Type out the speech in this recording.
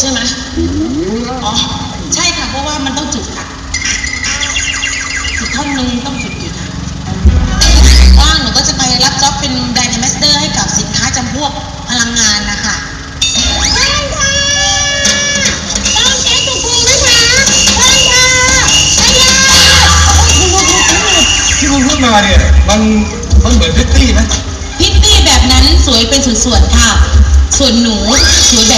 ใช่ไหมอ๋อ ใช่ค่ะ เพราะว่ามันต้องจุดค่ะจุดท่อนหนึงต้องจุดอยู่ค่ะว่างหนูก็จะไปรับจ็อบเป็นแบรนด์แอมบสเดอร์ให้กับสินค้าจำพวกพลังงานนะคะว่างค่ะต้ช้คคะว่างค่ะค่ที่คุณพูดมาเนี่ยมันมันเหมือนพิตตี้ไหมพิตตี้แบบนั้นสวยเป็นส่วนๆค่ะ ส่วนหนูสวยแบบ